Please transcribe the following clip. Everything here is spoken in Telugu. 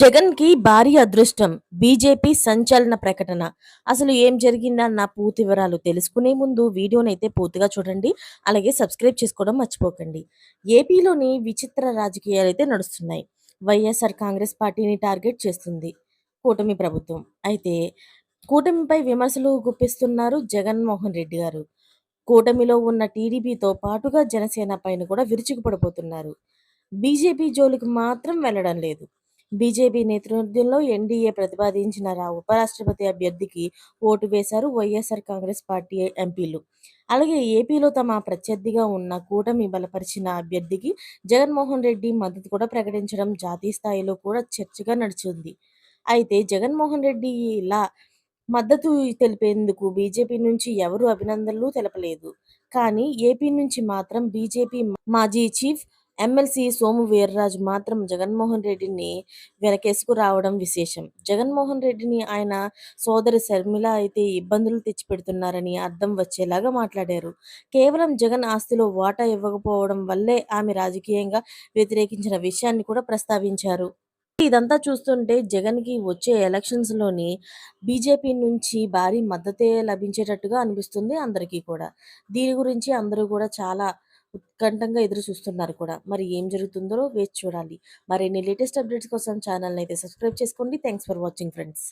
జగన్కి భారీ అదృష్టం. బీజేపీ సంచలన ప్రకటన. అసలు ఏం జరిగిందన్న పూర్తి వివరాలు తెలుసుకునే ముందు వీడియోనైతే పూర్తిగా చూడండి. అలాగే సబ్స్క్రైబ్ చేసుకోవడం మర్చిపోకండి. ఏపీలోని విచిత్ర రాజకీయాలు అయితే నడుస్తున్నాయి. వైఎస్ఆర్ కాంగ్రెస్ పార్టీని టార్గెట్ చేస్తుంది కూటమి ప్రభుత్వం. అయితే కూటమిపై విమర్శలు గుప్పిస్తున్నారు జగన్మోహన్ రెడ్డి గారు. కూటమిలో ఉన్న టీడీపీతో పాటుగా జనసేన పైన కూడా విరుచుకుపడిపోతున్నారు. బీజేపీ జోలికి మాత్రం వెళ్ళడం లేదు. బీజేపీ నేతృత్వంలో ఎన్డీఏ ప్రతిపాదించిన రా ఉపరాష్ట్రపతి అభ్యర్థికి ఓటు వేశారు వైఎస్ఆర్ కాంగ్రెస్ పార్టీ ఎంపీలు. అలాగే ఏపీలో తమ ప్రత్యర్థిగా ఉన్న కూటమి బలపరిచిన అభ్యర్థికి జగన్మోహన్ రెడ్డి మద్దతు కూడా ప్రకటించడం జాతీయ స్థాయిలో కూడా చర్చగా నడిచింది. అయితే జగన్మోహన్ రెడ్డి ఇలా మద్దతు తెలిపేందుకు బీజేపీ నుంచి ఎవరు అభినందనలు తెలపలేదు. కానీ ఏపీ నుంచి మాత్రం బీజేపీ మాజీ చీఫ్ ఎమ్మెల్సీ సోము వీర్రాజు మాత్రం జగన్మోహన్ రెడ్డిని వెనకేసుకు రావడం విశేషం. జగన్మోహన్ రెడ్డిని ఆయన సోదరి శర్మిల అయితే ఇబ్బందులు తెచ్చిపెడుతున్నారని అర్థం వచ్చేలాగా మాట్లాడారు. కేవలం జగన్ ఆస్తిలో వాటా ఇవ్వకపోవడం వల్లే ఆమె రాజకీయంగా వ్యతిరేకించిన విషయాన్ని కూడా ప్రస్తావించారు. ఇదంతా చూస్తుంటే జగన్‌కి వచ్చే ఎలక్షన్స్‌లోని బీజేపీ నుంచి భారీ మద్దతే లభించేటట్టుగా అనిపిస్తుంది అందరికీ కూడా. దీని గురించి అందరూ కూడా చాలా ఉత్కంఠంగా ఎదురు చూస్తున్నారు కూడా. మరి ఏం జరుగుతుందో వేచి చూడాలి. మరిన్ని లేటెస్ట్ అప్డేట్స్ కోసం ఛానల్‌నైతే సబ్స్క్రైబ్ చేసుకోండి. Thanks for watching friends.